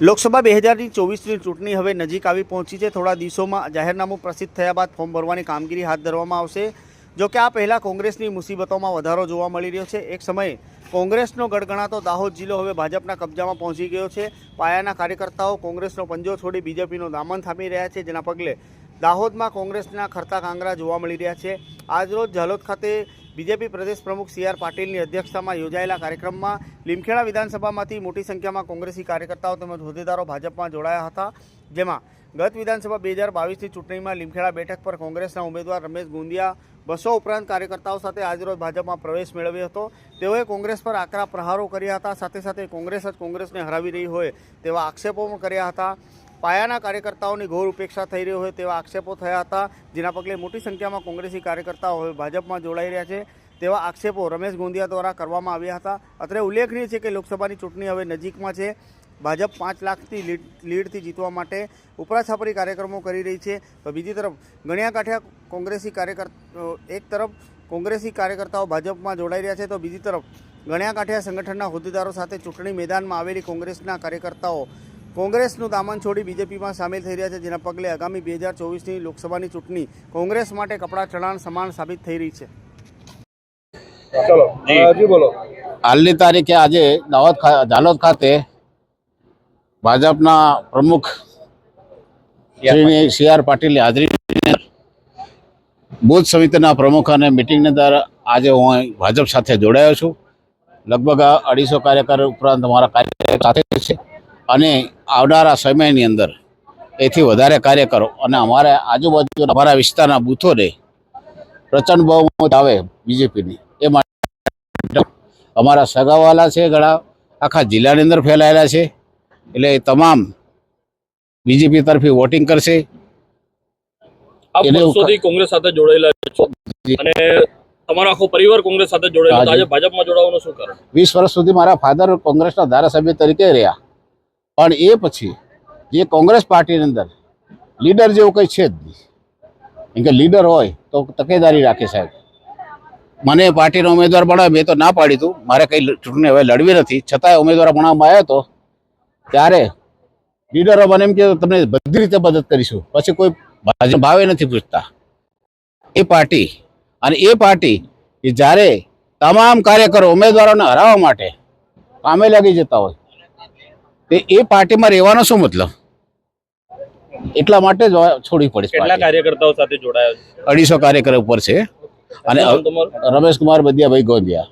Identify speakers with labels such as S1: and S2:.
S1: લોકસભા બે હજારની ચોવીસની ચૂંટણી હવે નજીક આવી પહોંચી છે. થોડા દિવસોમાં જાહેરનામું પ્રસિદ્ધ થયા બાદ ફોર્મ ભરવાની કામગીરી હાથ ધરવામાં આવશે. જો કે આ પહેલાં કોંગ્રેસની મુસીબતોમાં વધારો જોવા મળી રહ્યો છે. એક સમયે કોંગ્રેસનો ગણગણાતો દાહોદ જિલ્લો હવે ભાજપના કબજામાં પહોંચી ગયો છે. પાયાના કાર્યકર્તાઓ કોંગ્રેસનો પંજો છોડી બીજેપીનો દામન થામી રહ્યા છે. જેના પગલે દાહોદમાં કોંગ્રેસના ખરતા કાંગરા જોવા મળી રહ્યા છે. આજરોજ ઝાલોદ ખાતે બીજેપી પ્રદેશ પ્રમુખ સી આર પાટીલની અધ્યક્ષતામાં યોજાયેલા કાર્યક્રમમાં લીમખેડા વિધાનસભામાંથી મોટી સંખ્યામાં કોંગ્રેસી કાર્યકર્તાઓ તેમજ હોદ્દેદારો ભાજપમાં જોડાયા હતા. જેમાં ગત વિધાનસભા બે હજાર બાવીસની ચૂંટણીમાં લીમખેડા બેઠક પર કોંગ્રેસના ઉમેદવાર રમેશ ગુંદિયા બસો ઉપરાંત કાર્યકર્તાઓ સાથે આજરોજ ભાજપમાં પ્રવેશ મેળવ્યો હતો. તેઓએ કોંગ્રેસ પર આકરા પ્રહારો કર્યા હતા. સાથે સાથે કોંગ્રેસ જ કોંગ્રેસને હરાવી રહી હોય તેવા આક્ષેપો પણ કર્યા હતા. પાયાના કાર્યકર્તાઓની ઘોર ઉપેક્ષા થઈ રહી હોય તેવા આક્ષેપો થયા હતા. જેના પગલે મોટી સંખ્યામાં કોંગ્રેસી કાર્યકર્તાઓ હવે ભાજપમાં જોડાઈ રહ્યા છે તેવા આક્ષેપો રમેશ ગોંધિયા દ્વારા કરવામાં આવ્યા હતા. અત્રે ઉલ્લેખનીય છે કે લોકસભાની ચૂંટણી હવે નજીકમાં છે. ભાજપ પાંચ લાખથી લીડ, લીડથી જીતવા માટે ઉપરાછાપરી કાર્યક્રમો કરી રહી છે. તો બીજી તરફ ગણ્યા કાંઠ્યા કોંગ્રેસી કાર્યકર એક તરફ કોંગ્રેસી કાર્યકર્તાઓ ભાજપમાં જોડાઈ રહ્યા છે. તો બીજી તરફ ગણ્યા કાંઠિયા સંગઠનના હોદ્દેદારો સાથે ચૂંટણી મેદાનમાં આવેલી કોંગ્રેસના કાર્યકર્તાઓ કોંગ્રેસનું દામન છોડી બીજેપીમાં સામેલ થઈ રહ્યા છે જેના પગલે આગામી બે હજાર ચોવીસની લોકસભાની ચૂંટણી કોંગ્રેસ માટે કપડાં ચઢાણ સમાન સાબિત થઈ રહી છે.
S2: ચલો જી. બોલો.
S3: હાલની તારીખે આજે દાહોદ ઝાલોદ ખાતે ભાજપના પ્રમુખ શ્રી સી આર પાટીલની હાજરી બુથ સમિતિના પ્રમુખ અને મિટિંગની અંદર આજે હું ભાજપ સાથે જોડાયો છું. લગભગ અઢીસો કાર્યકર ઉપરાંત મારા કાર્યકર સાથે છે. અને આવનારા સમયની અંદર એથી વધારે કાર્ય કરો. અને અમારે આજુબાજુ અમારા વિસ્તારના બૂથોને પ્રચંડ બહુમત આવે બીજેપીની. એ માટે અમારા સગાવાલા છે ઘણા આખા જિલ્લાની અંદર ફેલાયેલા છે. એટલે એ તમામ બીજેપી તરફી વોટિંગ કરશે.
S2: કોંગ્રેસ સાથે જોડાયેલા છો. અને તમારો આખો પરિવાર કોંગ્રેસ સાથે જોડાયેલો.
S3: હા,
S2: તો
S3: જી.
S2: આજે ભાજપમાં જોડાવાનું શું કારણ?
S3: વીસ વર્ષ સુધી મારા ફાધર કોંગ્રેસના ધારાસભ્ય તરીકે રહ્યા. પણ એ પછી જે કોંગ્રેસ પાર્ટીની અંદર લીડર જેવું કંઈ છે જ નહીં. કેમ કે લીડર હોય તો તકેદારી રાખે સાહેબ. મને પાર્ટીનો ઉમેદવાર બનાવે મેં તો ના પાડી હતું મારે કંઈ ચૂંટણી હવે લડવી નથી. છતાંય ઉમેદવાર બનાવવામાં આવ્યો હતો ત્યારે લીડરો મને એમ કે તમને બધી રીતે મદદ કરીશું. પછી કોઈ ભાજપ ભાવે નથી પૂછતા. એ પાર્ટી અને એ પાર્ટી કે જ્યારે તમામ કાર્યકરો ઉમેદવારોને હરાવવા માટે કામે લાગી જતા હોય તે એ પાર્ટીમાં રહેવાનો શું મતલબ? એટલા માટે જ છોડવી પડે
S2: કેટલા કાર્યકર્તાઓ સાથે જોડાયા
S3: અઢીસો કાર્યકર ઉપર છે. અને? રમેશ કુમાર બદિયાભાઈ ગોંધિયા